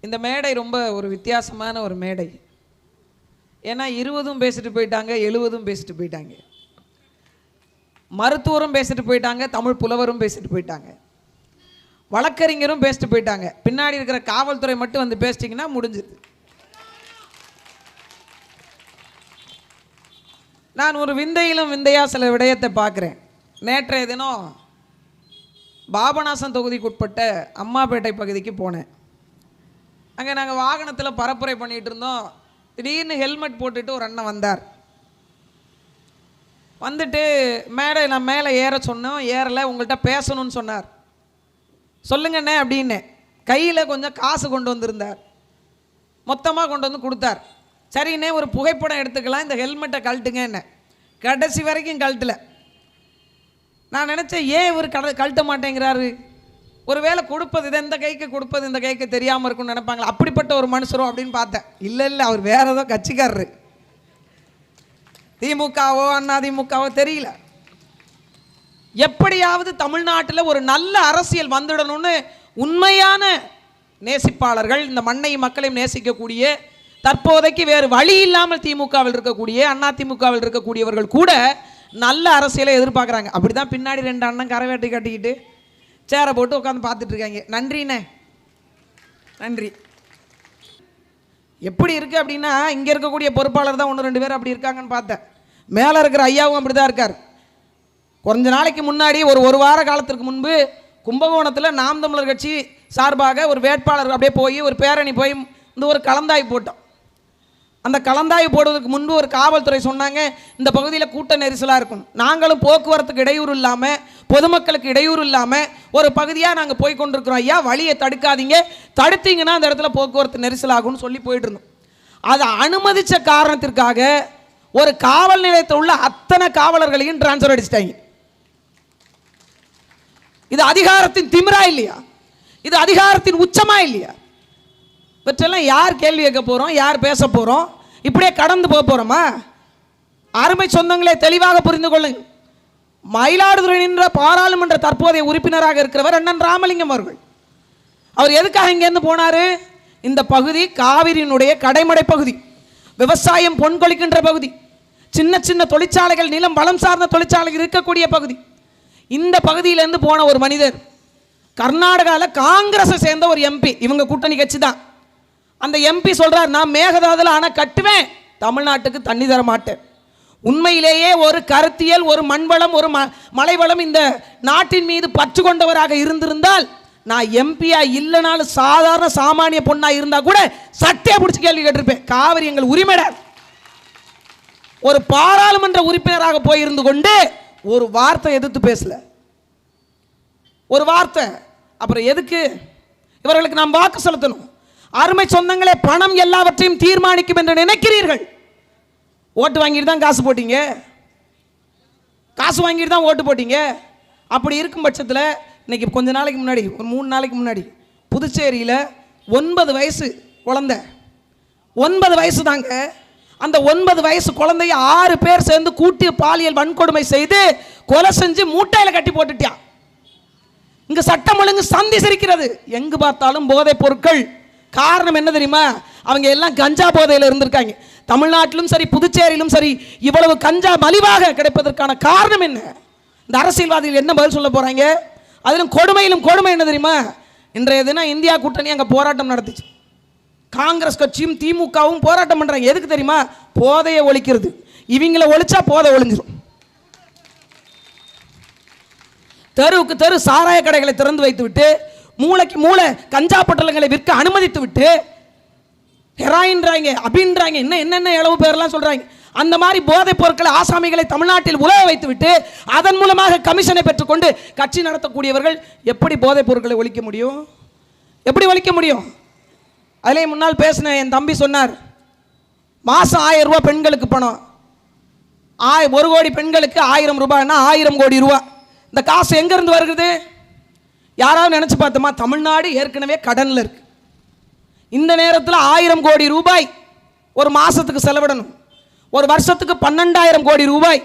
இந்த மேடை ரொம்ப ஒரு வித்தியாசமான ஒரு மேடை. ஏன்னா இருபதும் பேசிட்டு போயிட்டாங்க எழுபதும் பேசிட்டு போயிட்டாங்க. மருத்துவரும் பேசிட்டு போயிட்டாங்க தமிழ் புலவரும் பேசிட்டு போயிட்டாங்க. வழக்கறிஞரும் பேசிட்டு போயிட்டாங்க. பின்னாடி இருக்கிற காவல்துறை மட்டும் வந்து பேசிட்டிங்கன்னா முடிஞ்சுது. நான் ஒரு விந்தையிலும் விந்தையாக சில விடயத்தை பார்க்குறேன். நேற்றைய தினம் பாபநாசம் தொகுதிக்குட்பட்ட அம்மாப்பேட்டை பகுதிக்கு போனேன். அங்கே நாங்கள் வாகனத்தில் பரப்புரை பண்ணிகிட்டு இருந்தோம். திடீர்னு ஹெல்மெட் போட்டுட்டு ஒரு அண்ணன் வந்தார். வந்துட்டு மேடை நான் மேலே ஏற சொன்னோம் ஏறலை உங்கள்கிட்ட பேசணும்னு சொன்னார். சொல்லுங்கண்ணே அப்படின்னு. கையில் கொஞ்சம் காசு கொண்டு வந்திருந்தார். மொத்தமாக கொண்டு வந்து கொடுத்தார். சரிண்ணே ஒரு புகைப்படம் எடுத்துக்கலாம். இந்த ஹெல்மெட்டை கழட்டுங்க என்ன கடைசி வரைக்கும் கழட்டல. நான் நினச்சேன் ஏன் இவர் கட கழட்ட மாட்டேங்கிறாரு? ஒருவேளை கொடுப்பது இது இந்த கைக்கு கொடுப்பது இந்த கைக்கு தெரியாமல் இருக்கும்னு நினைப்பாங்களா? அப்படிப்பட்ட ஒரு மனுஷரும் அப்படின்னு பார்த்தேன். இல்லை இல்லை அவர் வேற ஏதோ கட்சிக்காரரு. திமுகவோ அண்ணா திமுகவோ தெரியல. எப்படியாவது தமிழ்நாட்டில் ஒரு நல்ல அரசியல் வந்துடணும்னு உண்மையான நேசிப்பாளர்கள் இந்த மண்ணையும் மக்களையும் நேசிக்கக்கூடிய தற்போதைக்கு வேறு வழி இல்லாமல் திமுகவில் இருக்கக்கூடிய அண்ணா திமுகவில் இருக்கக்கூடியவர்கள் கூட நல்ல அரசியலை எதிர்பார்க்குறாங்க. அப்படி தான் பின்னாடி ரெண்டு அண்ணன் கரவேட்டை கட்டிக்கிட்டு சேரை போட்டு உட்காந்து பார்த்துட்டு இருக்காங்க. நன்றிண்ணே நன்றி. எப்படி இருக்குது அப்படின்னா இங்கே இருக்கக்கூடிய பொறுப்பாளர் தான் ஒன்று ரெண்டு பேர் அப்படி இருக்காங்கன்னு பார்த்தேன். மேலே இருக்கிற ஐயாவும் அப்படி தான் இருக்கார். கொஞ்ச நாளைக்கு முன்னாடி ஒரு ஒரு வார காலத்திற்கு முன்பு கும்பகோணத்தில் நாம் தமிழர் கட்சி சார்பாக ஒரு வேட்பாளர் அப்படியே போய் ஒரு பேரணி போய் இந்த ஒரு கலந்தாய்வு போட்டோம். அந்த கலந்தாய்வு போடுவதற்கு முன்பு ஒரு காவல்துறை சொன்னாங்க இந்த பகுதியில் கூட்ட நெரிசலாக இருக்கும். நாங்களும் போக்குவரத்துக்கு இடையூறு இல்லாமல் பொதுமக்களுக்கு இடையூறு இல்லாமல் ஒரு பகுதியாக நாங்கள் போய் கொண்டிருக்கிறோம். ஐயா வழியை தடுக்காதீங்க. தடுத்தீங்கன்னா அந்த இடத்துல போக்குவரத்து நெரிசலாகும்னு சொல்லி போயிட்டு இருந்தோம் அதை அனுமதித்த காரணத்திற்காக ஒரு காவல் நிலையத்தில் உள்ள அத்தனை காவலர்களையும் டிரான்ஸ்ஃபர் அடிச்சிட்டாங்க. இது அதிகாரத்தின் திமிரா இல்லையா? இது அதிகாரத்தின் உச்சமா இல்லையா? இவற்றெல்லாம் யார் கேள்வி கேட்க போகிறோம் யார் பேச போகிறோம் இப்படியே கடந்து போக போகிறோமா அருமை சொந்தங்களே தெளிவாக புரிந்து கொள்ளுங்கள். மயிலாடுதுறை நின்ற பாராளுமன்ற தற்போதைய உறுப்பினராக இருக்கிறவர் அண்ணன் ராமலிங்கம் அவர்கள். அவர் எதுக்காக இங்கேருந்து போனார்? இந்த பகுதி காவிரியினுடைய கடைமடை பகுதி. விவசாயம் பொன்கொழிக்கின்ற பகுதி. சின்ன சின்ன தொழிற்சாலைகள் நிலம் வளம் சார்ந்த தொழிற்சாலைகள் இருக்கக்கூடிய பகுதி. இந்த பகுதியிலேருந்து போன ஒரு மனிதர். கர்நாடகாவில் காங்கிரஸை சேர்ந்த ஒரு எம்பி. இவங்க கூட்டணி கட்சி தான். அந்த எம்பி சொல்கிறார் நான் மேகதாதில் ஆனால் கட்டுவேன். தமிழ்நாட்டுக்கு தண்ணி தர மாட்டேன். உண்மையிலேயே ஒரு கருத்தியல் ஒரு மண்வளம் ஒரு ம மலைவளம் இந்த நாட்டின் மீது பற்று கொண்டவராக இருந்திருந்தால் நான் எம்பியா இல்லைனாலும் சாதாரண சாமானிய பொண்ணாக இருந்தால் கூட சட்டையை பிடிச்சி கேள்வி கேட்டிருப்பேன். காவிரி எங்கள் உரிமைடா ஒரு பாராளுமன்ற உறுப்பினராக போயிருந்து கொண்டு ஒரு வார்த்தை எதிர்த்து பேசல. ஒரு வார்த்தை. அப்புறம் எதுக்கு? இவர்களுக்கு நாம் வாக்கு செலுத்தணும். அருமை சொந்தங்களே பணம் எல்லாவற்றையும் தீர்மானிக்கும் என்று நினைக்கிறீர்கள். ஓட்டு வாங்கிட்டு தான் காசு போட்டீங்க? காசு வாங்கிட்டு தான் ஓட்டு போட்டீங்க? அப்படி இருக்கும் பட்சத்தில் இன்னைக்கு கொஞ்ச நாளைக்கு முன்னாடி ஒரு மூணு நாளைக்கு முன்னாடி புதுச்சேரியில் ஒன்பது வயசு குழந்த. ஒன்பது வயசு தாங்க. அந்த ஒன்பது வயசு குழந்தைய ஆறு பேர் சேர்ந்து கூட்டி பாலியல் வன்கொடுமை செய்து கொலை செஞ்சு மூட்டையில் கட்டி போட்டுட்டியா? இங்கே சட்டம் ஒழுங்கு சந்தி சிரிக்கிறது. எங்கு பார்த்தாலும் போதைப் பொருட்கள். காரணம் என்ன தெரியுமா? அவங்க எல்லாம் கஞ்சா போதையில் இருந்திருக்காங்க. தமிழ்நாட்டிலும் சரி புதுச்சேரியிலும் சரி இவ்வளவு கஞ்சா மலிவாக கிடைப்பதற்கான காரணம் என்ன? இந்த அரசியல்வாதிகள் என்ன பதில் சொல்ல போகிறாங்க அதிலும் கொடுமையிலும் கொடுமை என்ன தெரியுமா? இன்றைய தினம் இந்தியா கூட்டணி அங்கே போராட்டம் நடத்துச்சு. காங்கிரஸ் கட்சியும் திமுகவும் போராட்டம் பண்ணுறாங்க எதுக்கு தெரியுமா? போதையை ஒழிக்கிறது. இவங்கள ஒழிச்சா போதை ஒழிஞ்சிரும். தெருவுக்கு தெரு சாராய கடைகளை திறந்து வைத்து விட்டு மூளைக்கு மூளை கஞ்சா பொட்டலங்களை விற்க அனுமதித்து விட்டு ஹெராயின்றாங்க அப்படின்றாங்க என்ன என்னென்ன இளவு பேர்லாம் சொல்கிறாங்க அந்த மாதிரி போதைப் பொருட்களை ஆசாமிகளை தமிழ்நாட்டில் உலக வைத்து விட்டு அதன் மூலமாக கமிஷனை பெற்றுக்கொண்டு கட்சி நடத்தக்கூடியவர்கள் எப்படி போதைப் பொருட்களை ஒழிக்க முடியும்? எப்படி ஒழிக்க முடியும்? அதிலே முன்னால் பேசின என் தம்பி சொன்னார் மாதம் ஆயிரம் ரூபா பெண்களுக்கு பணம். ஆய் ஒரு கோடி பெண்களுக்கு ஆயிரம் ரூபாய்னா ஆயிரம் கோடி ரூபா இந்த காசு எங்கேருந்து வருகிறது? யாராவது நினச்சி பார்த்தோமா? தமிழ்நாடு ஏற்கனவே கடனில் இருக்கு. இந்த நேரத்தில் ஆயிரம் கோடி ரூபாய் ஒரு மாதத்துக்கு செலவிடணும். ஒரு வருஷத்துக்கு பன்னெண்டாயிரம் கோடி ரூபாய்.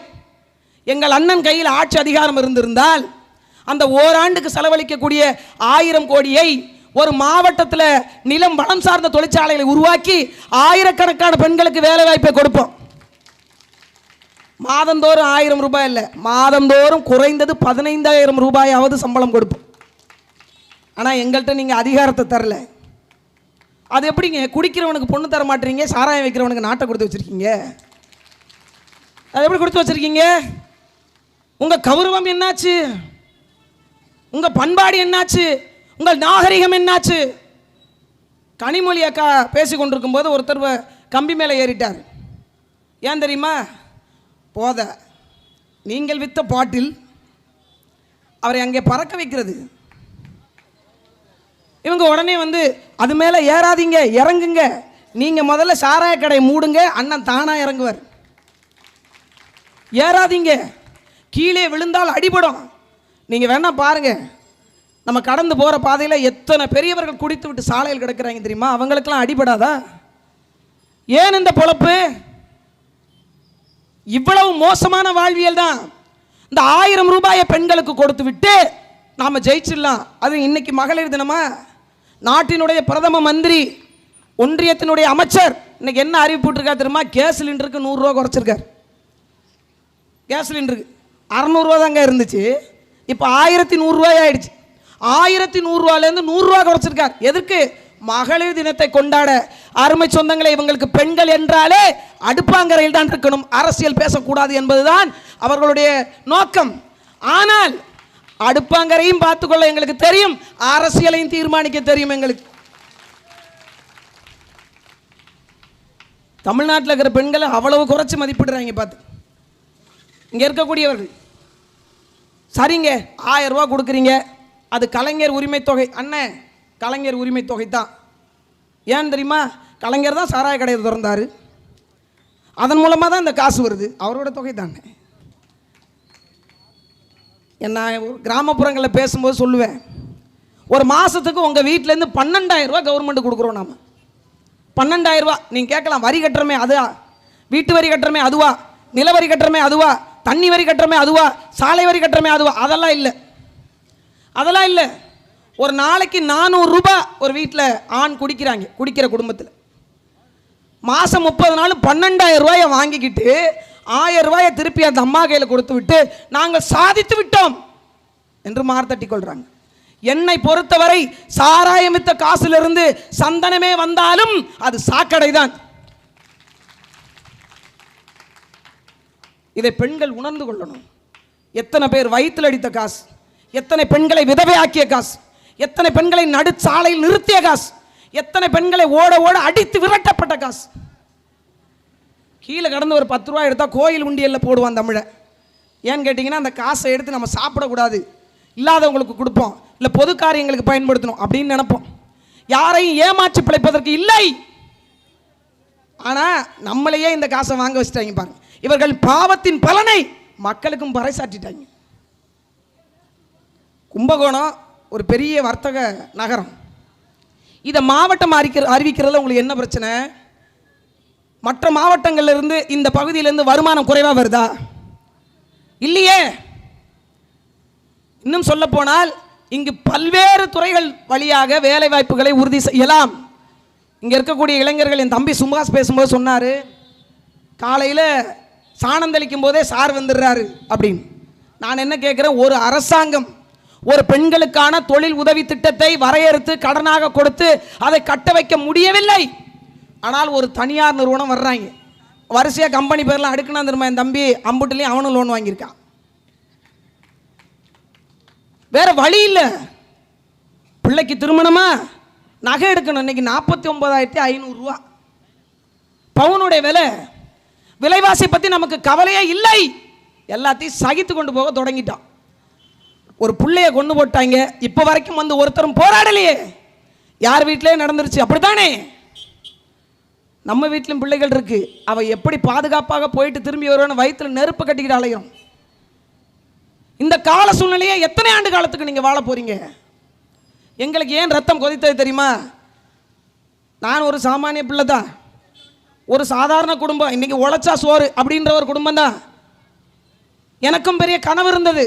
எங்கள் அண்ணன் கையில் ஆட்சி அதிகாரம் இருந்திருந்தால் அந்த ஓராண்டுக்கு செலவழிக்கக்கூடிய ஆயிரம் கோடியை ஒரு மாவட்டத்தில் நிலம் வளம் சார்ந்த தொழிற்சாலைகளை உருவாக்கி ஆயிரக்கணக்கான பெண்களுக்கு வேலை வாய்ப்பை கொடுப்போம். மாதந்தோறும் ஆயிரம் ரூபாய் இல்லை மாதந்தோறும் குறைந்தது பதினைந்தாயிரம் ரூபாயாவது சம்பளம் கொடுப்போம். ஆனால் எங்கள்கிட்ட நீங்கள் அதிகாரத்தை தரல. அது எப்படிங்க? குடிக்கிறவனுக்கு பொண்ணு தர மாட்டீங்க சாராயம் வைக்கிறவனுக்கு நாட்டை கொடுத்து வச்சுருக்கீங்க? அது எப்படி கொடுத்து வச்சுருக்கீங்க? உங்கள் கௌரவம் என்னாச்சு? உங்கள் பண்பாடு என்னாச்சு? உங்கள் நாகரிகம் என்னாச்சு? கனிமொழி அக்கா பேசி கொண்டிருக்கும் போது ஒருத்தர் கம்பி மேலே ஏறிட்டார். ஏன் தெரியுமா? போத. நீங்கள் வித்த பாட்டில் அவரை அங்கே பறக்க வைக்கிறது. இவங்க உடனே வந்து அது மேலே ஏறாதீங்க இறங்குங்க. நீங்கள் முதல்ல சாராய கடை மூடுங்க அண்ணன் தானாக இறங்குவார். ஏறாதீங்க. கீழே விழுந்தால் அடிபடும். நீங்கள் வேணால் பாருங்க. நம்ம கடந்து போகிற பாதையில் எத்தனை பெரியவர்கள் குடித்து விட்டு சாலையில் கிடக்குறாங்க தெரியுமா? அவங்களுக்கெல்லாம் அடிபடாதா? ஏன் இந்த பொழப்பு? இவ்வளவு மோசமான வாழ்வியல் தான். இந்த ஆயிரம் ரூபாயை பெண்களுக்கு கொடுத்து விட்டு நாம் ஜெயிச்சிடலாம். அது இன்னைக்கு மகளிர் தினமாக நாட்டினுடைய பிரதம மந்திரி ஒன்றியத்தினுடைய அமைச்சர் இன்னைக்கு என்ன அறிவிப்பு தெரியுமா? கேஸ் சிலிண்டருக்கு நூறுரூவா குறைச்சிருக்கார். கேஸ் சிலிண்டருக்கு அறநூறுவா தாங்க இருந்துச்சு. இப்போ ஆயிரத்தி நூறுரூவாய் ஆயிடுச்சு. ஆயிரத்தி நூறுரூவாலேருந்து நூறுரூவா குறைச்சிருக்கார். எதற்கு? மகளிர் தினத்தை கொண்டாட அருமை சொந்தங்களை இவங்களுக்கு பெண்கள் என்றாலே அடுப்பாங்கரையில் தான் இருக்கணும். அரசியல் பேசக்கூடாது என்பதுதான் அவர்களுடைய நோக்கம். ஆனால் அடுப்பாங்கரையும் பார்த்துக்கொள்ள எங்களுக்கு தெரியும். அரசியலையும் தீர்மானிக்க தெரியும் எங்களுக்கு. தமிழ்நாட்டில் இருக்கிற பெண்களை அவ்வளவு குறைச்சி மதிப்பிடுறாங்க பார்த்து. இங்கே இருக்கக்கூடியவர்கள். சரிங்க ஆயிரம் ரூபா கொடுக்குறீங்க. அது கலைஞர் உரிமை தொகை. அண்ணன் கலைஞர் உரிமை தொகை தான். ஏன் தெரியுமா? கலைஞர் தான் சாராய கடையை திறந்தார். அதன் மூலமாக தான் இந்த காசு வருது. அவரோட தொகை தானே. நான் கிராமப்புறங்களில் பேசும்போது சொல்லுவேன் ஒரு மாதத்துக்கு உங்கள் வீட்டிலேருந்து பன்னெண்டாயிரம் ரூபாய் கவர்மெண்ட் கொடுக்குறோம் நாம். பன்னெண்டாயிரம் ரூபா நீங்கள் கேட்கலாம் வரி கட்டுறமே அதுவா? வீட்டு வரி கட்டுறமே அதுவா? நில வரி கட்டுறமே அதுவா? தண்ணி வரி கட்டுறமே அதுவா? சாலை வரி கட்டுறமே அதுவா? அதெல்லாம் இல்லை. அதெல்லாம் இல்லை. ஒரு நாளைக்கு நானூறுரூபா ஒரு வீட்டில் ஆண் குடிக்கிறாங்க குடிக்கிற குடும்பத்தில். மாதம் முப்பது நாள் பன்னெண்டாயிரம் ரூபாயை வாங்கிக்கிட்டு ஆயிரம் ரூபாயை திருப்பி அந்த அம்மா கையில் கொடுத்து விட்டு நாங்கள் சாதித்து விட்டோம் என்று மார்த்தட்டி கொள்கிறாங்க என்னை பொறுத்தவரை சாராயம் வித்த காசிலிருந்து சந்தனமே வந்தாலும் அது சாக்கடை தான் இதை பெண்கள் உணர்ந்து கொள்ளணும். எத்தனை பேர் வயிற்றில் அடித்த காசு எத்தனை பெண்களை விதவையாக்கிய காசு எத்தனை பெண்களை நடுச்சாலையில் நிறுத்திய காசு எத்தனை பெண்களை ஓட ஓட அடித்து விரட்டப்பட்ட காசு. கீழே கடந்து ஒரு பத்து ரூபா எடுத்தால் கோயில் உண்டியல்ல போடுவான் தமிழை. ஏன்னு கேட்டிங்கன்னா அந்த காசை எடுத்து நம்ம சாப்பிடக்கூடாது. இல்லாதவங்களுக்கு கொடுப்போம். இல்லை பொது காரியங்களுக்கு பயன்படுத்தணும் அப்படின்னு நினைப்போம். யாரையும் ஏமாற்றி பிழைப்பதற்கு இல்லை. ஆனால் நம்மளையே இந்த காசை வாங்க வச்சுட்டாங்க பாருங்க. இவர்கள் பாவத்தின் பலனை மக்களுக்கும் பறைசாற்றிட்டாங்க. கும்பகோணம் ஒரு பெரிய வர்த்தக நகரம். இதை மாவட்டம் அறிக்கிற அறிவிக்கிறதுல உங்களுக்கு என்ன பிரச்சனை? மற்ற மாவட்டங்கள்ல இருந்து இந்த பகுதியிலேருந்து வருமானம் குறைவாக வருதா? இல்லையே. இன்னும் சொல்ல போனால் இங்கு பல்வேறு துறைகள் வழியாக வேலை வாய்ப்புகளை உறுதி செய்யலாம். இங்கே இருக்கக்கூடிய இளைஞர்கள் என் தம்பி சுபாஷ் பேசும்போது சொன்னார் காலையில் சாணந்தளிக்கும் போதே சார் வந்துடுறாரு அப்படின்னு. நான் என்ன கேட்குறேன் ஒரு அரசாங்கம் ஒரு பெண்களுக்கான தொழில் உதவி திட்டத்தை வரையறுத்து கடனாக கொடுத்து அதை கட்ட வைக்க முடியவில்லை. ஆனால் ஒரு தனியார் நிறுவனம் வர்றாங்க. வரிசையாக கம்பெனி பேர்லாம் அடுக்குனா திரும்ப என் தம்பி அம்புட்டுலேயும் அவனும் லோன் வாங்கியிருக்கான். வேற வழி இல்லை. பிள்ளைக்கு திருமணமா? நகை எடுக்கணும். இன்னைக்கு நாற்பத்தி ஒன்பதாயிரத்தி ஐநூறுரூவா பவுனுடைய விலை. விலைவாசி பற்றி நமக்கு கவலையே இல்லை. எல்லாத்தையும் சகித்து கொண்டு போக தொடங்கிட்டான். ஒரு பிள்ளைய கொண்டு போட்டாங்க. இப்போ வரைக்கும் வந்து ஒருத்தரும் போராடலையே. யார் வீட்டிலே நடந்துருச்சு? அப்படித்தானே? நம்ம வீட்டிலும் பிள்ளைகள் இருக்கு. அவ எப்படி பாதுகாப்பாக போயிட்டு திரும்பி வருவான்னு வயிற்றுல நெருப்பு கட்டிக்கிட்டு அலையும். இந்த கால சூழ்நிலையை எத்தனை ஆண்டு காலத்துக்கு நீங்கள் வாழ போறீங்க? எங்களுக்கு ஏன் ரத்தம் கொதித்தது தெரியுமா? நான் ஒரு சாமானிய பிள்ளை தான் ஒரு சாதாரண குடும்பம். இன்னைக்கு உழைச்சா சோறு அப்படின்ற ஒரு குடும்பம் தான் எனக்கும் பெரிய கனவு இருந்தது.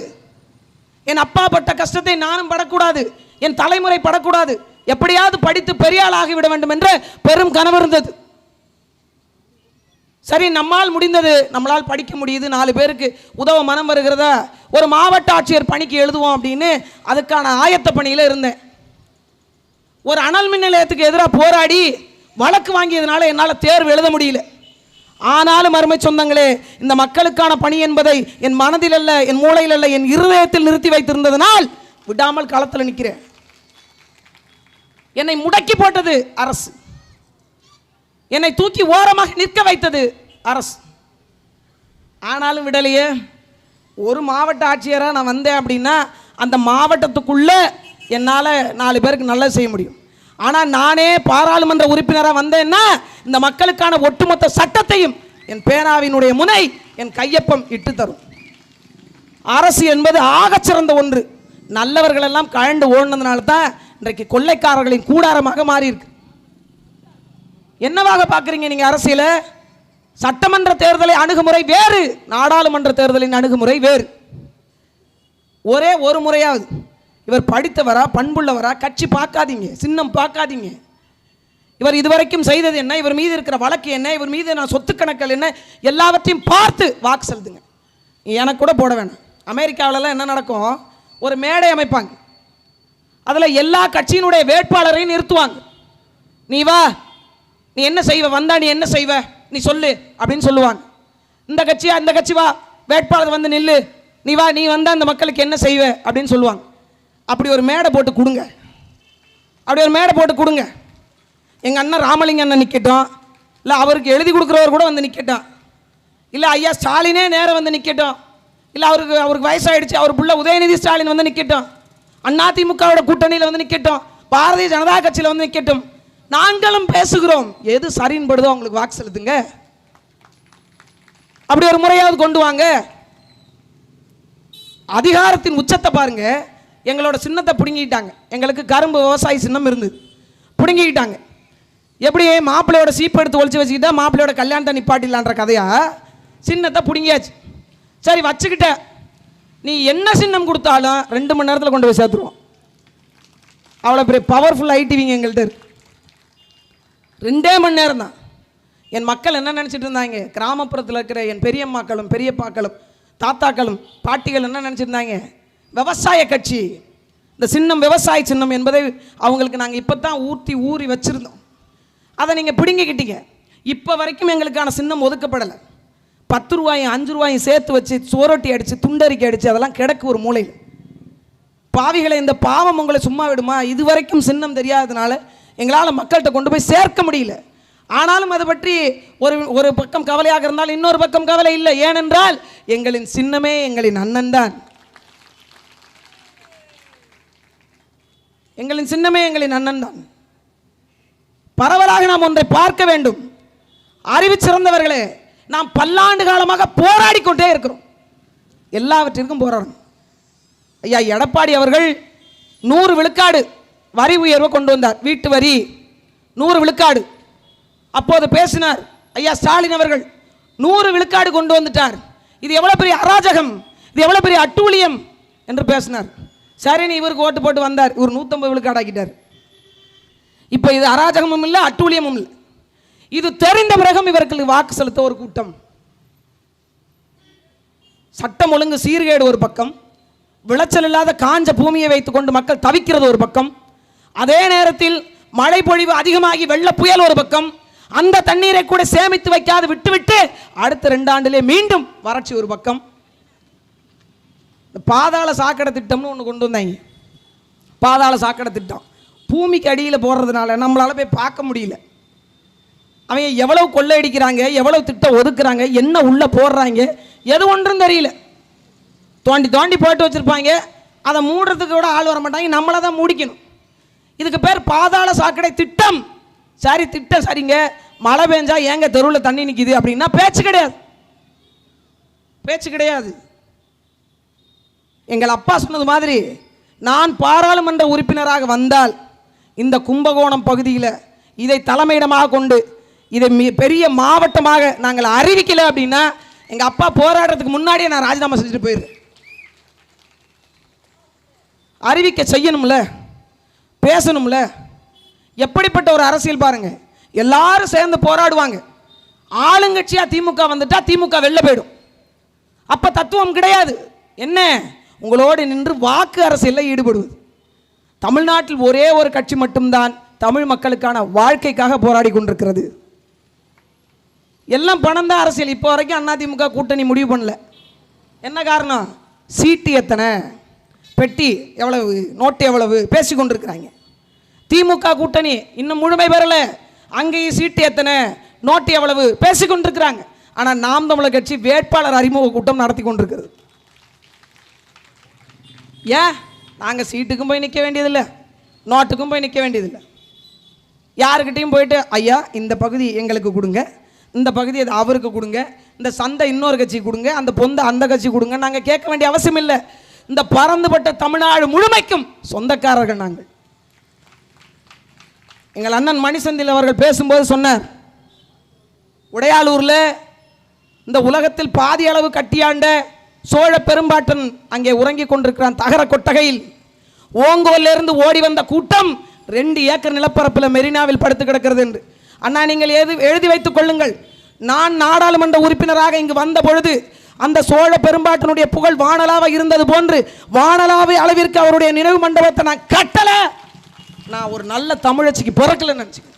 என் அப்பா பட்ட கஷ்டத்தை நானும் படக்கூடாது. என் தலைமுறை படக்கூடாது. எப்படியாவது படித்து பெரியாள் ஆகிவிட வேண்டும் என்ற பெரும் கனவு இருந்தது. சரி நம்மால் முடிந்தது நம்மளால் படிக்க முடியுது நாலு பேருக்கு உதவ மனம் வருகிறதா? ஒரு மாவட்ட ஆட்சியர் பணிக்கு எழுதுவோம் அப்படின்னு அதுக்கான ஆயத்த பணியில் இருந்தேன். ஒரு அனல் மின் நிலையத்துக்கு எதிராக போராடி வழக்கு வாங்கியதுனால என்னால் தேர்வு எழுத முடியல. ஆனாலும் அருமை சொந்தங்களே இந்த மக்களுக்கான பணி என்பதை என் மனதில் அல்ல என் மூளையில் அல்ல என் இருதயத்தில் நிறுத்தி வைத்திருந்ததனால் விடாமல் களத்தில் நிற்கிறேன் என்னை முடக்கி போட்டது அரசு. என்னை தூக்கி ஓரமாக நிற்க வைத்தது அரசு. ஆனாலும் விடலையே ஒரு மாவட்ட ஆட்சியராக நான் வந்தேன் அப்படின்னா அந்த மாவட்டத்துக்குள்ளே என்னால் நாலு பேருக்கு நல்லது செய்ய முடியும். ஆனால் நானே பாராளுமன்ற உறுப்பினராக வந்தேன்னா இந்த மக்களுக்கான ஒட்டுமொத்த சட்டத்தையும் என் பேனாவினுடைய முனை என் கையொப்பம் இட்டு தரும். அரசு என்பது ஆகச்சிறந்த ஒன்று. நல்லவர்களெல்லாம் கழண்டு ஓடினதுனால தான் இன்றைக்கு கொள்ளைக்காரர்களின் கூடாரமாக மாறியிருக்கு. என்னவாக பார்க்குறீங்க நீங்கள் அரசியல? சட்டமன்ற தேர்தலை அணுகுமுறை வேறு நாடாளுமன்ற தேர்தலின் அணுகுமுறை வேறு. ஒரே ஒரு முறையாவது. இவர் படித்தவரா பண்புள்ளவரா கட்சி பார்க்காதீங்க சின்னம் பார்க்காதீங்க. இவர் இதுவரைக்கும் செய்தது என்ன? இவர் மீது இருக்கிற வழக்கு என்ன? இவர் மீது நான் சொத்து கணக்குகள் என்ன? எல்லாவற்றையும் பார்த்து வாக்கு செலுத்துங்க. எனக்கு கூட போட வேணாம். அமெரிக்காவிலலாம் என்ன நடக்கும்? ஒரு மேடை அமைப்பாங்க. அதில் எல்லா கட்சியினுடைய வேட்பாளரையும் நிறுத்துவாங்க. நீ வா நீ என்ன செய்வ? வந்தா நீ என்ன செய்வ? நீ சொல்லு அப்படின்னு சொல்லுவாங்க. இந்த கட்சியா இந்த கட்சி வா. வேட்பாளர் வந்து நில்லு. நீ வா நீ வந்தா அந்த மக்களுக்கு என்ன செய்வ? அப்படின்னு சொல்லுவாங்க. அப்படி ஒரு மேடை போட்டு கொடுங்க. அப்படி ஒரு மேடை போட்டு கொடுங்க. எங்கள் அண்ணன் ராமலிங்க அண்ணன் நிற்கட்டும் இல்லை அவருக்கு எழுதி கொடுக்குறவர் கூட வந்து நிற்கட்டும் இல்லை ஐயா ஸ்டாலினே நேரம் வந்து நிற்கட்டும் இல்லை அவருக்கு அவருக்கு வயசாகிடுச்சு அவர் புள்ள உதயநிதி ஸ்டாலின் வந்து நிற்கட்டும் அதிமுகவோட கூட்டணியில் வந்து நிற்கட்டும் பாரதிய ஜனதா கட்சியில் வந்து நிற்கட்டும் நாங்களும் பேசுகிறோம். எது சரின்னு படுதோ அவங்களுக்கு வாக்கு செலுத்துங்க. அப்படி ஒரு முறையாவது கொண்டு வாங்க. அதிகாரத்தின் உச்சத்தை பாருங்க. எங்களோட சின்னத்தை பிடுங்கிட்டாங்க எங்களுக்கு கரும்பு விவசாய சின்னம் இருந்தது. பிடுங்கிக்கிட்டாங்க. எப்படி மாப்பிள்ளையோட சீப்பு எடுத்து ஒழிச்சு வச்சுக்கிட்டா மாப்பிள்ளையோட கல்யாணத்தை நிப்பாட்டிலான்ற கதையா? சின்னத்தை பிடுங்கியாச்சு. சரி வச்சுக்கிட்ட. நீ என்ன சின்னம் கொடுத்தாலும் ரெண்டு மணி நேரத்தில் கொண்டு போய் சேர்த்துருவோம். அவ்வளோ பெரிய பவர்ஃபுல் ஐடிவிங்க எங்கள்கிட்ட இருக்கு. ரெண்டே மணி நேரம் தான். என் மக்கள் என்ன நினச்சிட்டு இருந்தாங்க? கிராமப்புறத்தில் இருக்கிற என் பெரியம்மாக்களும் பெரியப்பாக்களும் தாத்தாக்களும் பாட்டிகள் என்ன நினச்சிருந்தாங்க விவசாய கட்சி. இந்த சின்னம் விவசாய சின்னம் என்பதை அவங்களுக்கு நாங்கள் இப்போ தான் ஊற்றி ஊறி வச்சுருந்தோம். அதை நீங்கள் பிடுங்கிக்கிட்டீங்க. இப்போ வரைக்கும் எங்களுக்கான சின்னம் ஒதுக்கப்படலை. பத்து ரூபாயும் அஞ்சு ரூபாயும் சேர்த்து வச்சு சோரொட்டி அடித்து துண்டறிக்கை அடித்து அதெல்லாம் கிடக்கு ஒரு மூலையில். பாவிகளை இந்த பாவம் உங்களை சும்மா விடுமா? இது வரைக்கும் சின்னம் தெரியாததுனால எங்களால் மக்கள்கிட்ட கொண்டு போய் சேர்க்க முடியல. ஆனாலும் அதை பற்றி ஒரு ஒரு பக்கம் கவலையாக இருந்தால் இன்னொரு பக்கம் கவலை இல்லை. ஏனென்றால் எங்களின் சின்னமே எங்களின் அண்ணன் தான். எங்களின் சின்னமே எங்களின் அண்ணன் தான். பரவலாக நாம் ஒன்றை பார்க்க வேண்டும். அறிவு சிறந்தவர்களே நாம் பல்லாண்டு காலமாக போராடி கொண்டே இருக்கிறோம். எல்லாவற்றிற்கும் போராடணும். ஐயா எடப்பாடி அவர்கள் நூறு விழுக்காடு வரி உயர்வை கொண்டு வந்தார். வீட்டு வரி நூறு விழுக்காடு. அப்போது பேசினார் ஐயா ஸ்டாலின் அவர்கள் நூறு விழுக்காடு கொண்டு வந்துட்டார். இது எவ்வளோ பெரிய அராஜகம் இது எவ்வளோ பெரிய அட்டூழியம்? என்று பேசினார். சரின்னு இவருக்கு ஓட்டு போட்டு வந்தார். இவர் நூற்றம்பது விழுக்காடு ஆக்கிட்டார் இப்போ இது அராஜகமும் இல்லை அட்டூழியமும் இல்லை. இது தெரிந்த பிறகும் இவர்களுக்கு வாக்கு செலுத்த ஒரு கூட்டம். சட்டம் ஒழுங்கு சீர்கேடு ஒரு பக்கம் விளைச்சல் இல்லாத காஞ்ச பூமியை வைத்துக்கொண்டு மக்கள் தவிக்கிறது ஒரு பக்கம். அதே நேரத்தில் மழை பொழிவு அதிகமாகி வெள்ள புயல் ஒரு பக்கம் அந்த தண்ணீரை கூட சேமித்து வைக்காது விட்டுவிட்டு அடுத்த ரெண்டு ஆண்டிலே மீண்டும் வறட்சி ஒரு பக்கம். பாதாள சாக்கடை திட்டம்னு ஒன்று கொண்டு வந்தாங்க. பாதாள சாக்கடை திட்டம். பூமிக்கு அடியில் போடுறதுனால நம்மளால் போய் பார்க்க முடியல. அவங்க எவ்வளவு கொள்ளையடிக்கிறாங்க எவ்வளவு திட்டம் ஒதுக்குறாங்க என்ன உள்ளே போடுறாங்க எது ஒன்றும் தெரியல. தோண்டி தோண்டி போட்டு வச்சுருப்பாங்க. அதை மூடுறதுக்கு கூட ஆள் வர மாட்டாங்க நம்மளை தான் முடிக்கணும். இதுக்கு பேர் பாதாள சாக்கடை திட்டம். சரி திட்டம் சரிங்க. மழை பெஞ்சா ஏங்க தெருவில் தண்ணி நிற்கிது அப்படின்னா பேச்சு கிடையாது. பேச்சு கிடையாது. எங்கள் அப்பா சொன்னது மாதிரி நான் பாராளுமன்ற உறுப்பினராக வந்தால் இந்த கும்பகோணம் பகுதியில் இதை தலைமையிடமாக கொண்டு இதை மி- பெரிய மாவட்டமாக நாங்கள் அறிவிக்கலை அப்படின்னா எங்கள் அப்பா போராடுறதுக்கு முன்னாடியே நான் ராஜினாமா செஞ்சுட்டு போயிடுறேன். அறிவிக்க செய்யணும்ல? பேசணும்ல? எப்படிப்பட்ட ஒரு அரசியல் பாருங்க. எல்லாரும் சேர்ந்து போராடுவாங்க. ஆளுங்கட்சியா திமுக வந்துட்டா திமுக வெளில போயிடும். அப்ப தத்துவம் கிடையாது. என்ன? உங்களோடு நின்று வாக்கு அரசியலில் ஈடுபடுவது. தமிழ்நாட்டில் ஒரே ஒரு கட்சி மட்டும்தான் தமிழ் மக்களுக்கான வாழ்க்கைக்காக போராடி கொண்டிருக்கிறது. எல்லாம் பணம் தான் அரசியல். இப்போ வரைக்கும் அதிமுக கூட்டணி முடிவு பண்ணல. என்ன காரணம்? சீட்டு எத்தனை? பெட்டி எவ்வளவு? நோட்டு எவ்வளவு? பேசி கொண்டிருக்கிறாங்க திமுக கூட்டணி இன்னும் முழுமை பெறல. அங்கேயும் சீட்டு எத்தனை நோட்டு எவ்வளவு பேசிக்கொண்டிருக்கிறாங்க ஆனால் நாம் தமிழர் கட்சி வேட்பாளர் அறிமுக கூட்டம் நடத்தி கொண்டிருக்கிறது. ஏன்? நாங்கள் சீட்டுக்கும் போய் நிற்க வேண்டியதில்லை. நோட்டுக்கும் போய் நிற்க வேண்டியதில்லை. யாருக்கிட்டையும் போயிட்டு ஐயா இந்த பகுதி எங்களுக்கு கொடுங்க. இந்த பகுதி அது அவருக்கு கொடுங்க. இந்த சந்தை இன்னொரு கட்சி கொடுங்க. அந்த பொந்தை அந்த கட்சி கொடுங்க நாங்கள் கேட்க வேண்டிய அவசியம் இல்லை. இந்த பறந்துபட்ட தமிழ்நாடு முழுமைக்கும் சொந்தக்காரர்கள் நாங்கள். எங்கள் அண்ணன் மணிசந்தில் அவர்கள் பேசும்போது சொன்னார் உடையாளூரில் இந்த உலகத்தில் பாதி அளவு கட்டியாண்ட சோழ பெரும்பாட்டன் அங்கே உறங்கிக் கொண்டிருக்கிறான் தகர கொட்டகையில். ஓங்கோல்லேருந்து ஓடி வந்த கூட்டம் ரெண்டு ஏக்கர் நிலப்பரப்பில் மெரினாவில் படுத்து கிடக்கிறது என்று. அண்ணா நீங்கள் எது எழுதி வைத்துக் கொள்ளுங்கள். நான் நாடாளுமன்ற உறுப்பினராக இங்கு வந்த பொழுது அந்த சோழ பெரும்பாட்டனுடைய புகழ் வானலாக இருந்தது போன்று வானலாவை அளவிற்கு அவருடைய நினைவு மண்டபத்தை நான் கட்டலை. நான் ஒரு நல்ல தமிழச்சிக்கு பிறக்கலன்னு நினச்சிக்கிறேன்